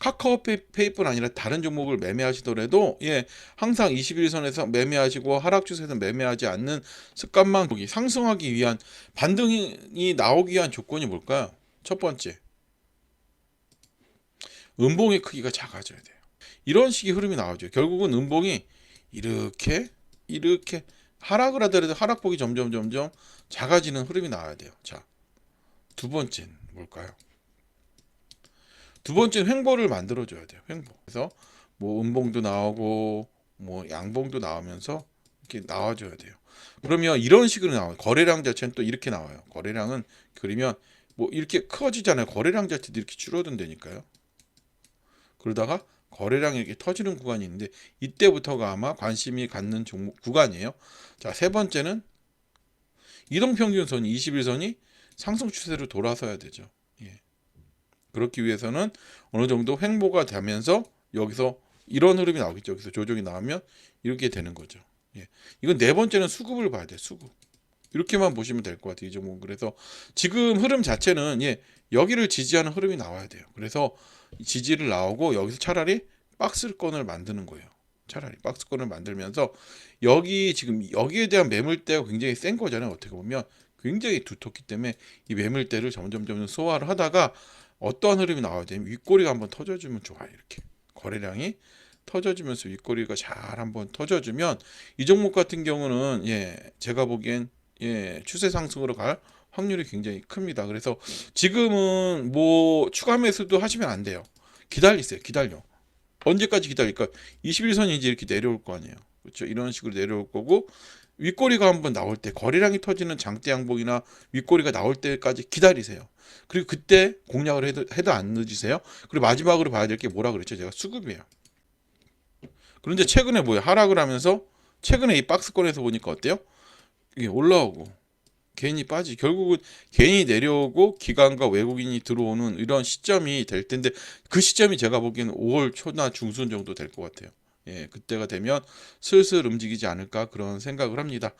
카카오페이뿐 아니라 다른 종목을 매매하시더라도 예 항상 21선에서 매매하시고 하락 추세에서 매매하지 않는 습관만 보기 상승하기 위한 반등이 나오기 위한 조건이 뭘까요? 첫 번째 음봉의 크기가 작아져야 돼요. 이런 식의 흐름이 나오죠. 결국은 음봉이 이렇게 이렇게 하락을 하더라도 하락폭이 점점 점점 작아지는 흐름이 나와야 돼요. 자, 두 번째는 뭘까요? 두 번째는 횡보를 만들어 줘야 돼요. 횡보. 그래서 뭐 음봉도 나오고 뭐 양봉도 나오면서 이렇게 나와 줘야 돼요. 그러면 이런 식으로 나와요. 거래량 자체는 또 이렇게 나와요. 거래량은 그러면 뭐 이렇게 커지잖아요. 거래량 자체도 이렇게 줄어든다니까요. 그러다가 거래량이 이렇게 터지는 구간이 있는데 이때부터가 아마 관심이 갖는 종목 구간이에요. 자, 세 번째는 이동평균선이 21선이 상승 추세로 돌아서야 되죠. 예. 그렇기 위해서는 어느 정도 횡보가 되면서 여기서 이런 흐름이 나오겠죠. 여기서 조정이 나오면 이렇게 되는 거죠. 예. 이건 네 번째는 수급을 봐야 돼. 수급. 이렇게만 보시면 될 것 같아요. 이 종목은 그래서 지금 흐름 자체는 예, 여기를 지지하는 흐름이 나와야 돼요. 그래서 지지를 나오고 여기서 차라리 박스권을 만드는 거예요. 차라리 박스권을 만들면서 여기 지금 여기에 대한 매물대가 굉장히 센 거잖아요. 어떻게 보면 굉장히 두텁기 때문에 이 매물대를 점점 점점 소화를 하다가 어떠한 흐름이 나와야 되면 윗꼬리가 한번 터져주면 좋아요. 이렇게 거래량이 터져주면서 윗꼬리가 잘 한번 터져주면 이 종목 같은 경우는 예 제가 보기엔 예 추세 상승으로 갈 확률이 굉장히 큽니다. 그래서 지금은 뭐 추가 매수도 하시면 안 돼요. 기다리세요. 기다려. 언제까지 기다릴까? 21선이 이제 이렇게 내려올 거 아니에요. 그렇죠? 이런 식으로 내려올 거고 윗꼬리가 한번 나올 때 거래량이 터지는 장대 양봉이나 윗꼬리가 나올 때까지 기다리세요. 그리고 그때 공략을 해도 해도 안 늦으세요. 그리고 마지막으로 봐야 될 게 뭐라 그랬죠? 제가 수급이에요. 그런데 최근에 뭐예요? 하락을 하면서 최근에 이 박스권에서 보니까 어때요? 이게 올라오고 괜히 빠지 결국은 괜히 내려오고 기관과 외국인이 들어오는 이런 시점이 될 텐데 그 시점이 제가 보기에는 5월 초나 중순 정도 될 것 같아요. 예, 그때가 되면 슬슬 움직이지 않을까 그런 생각을 합니다.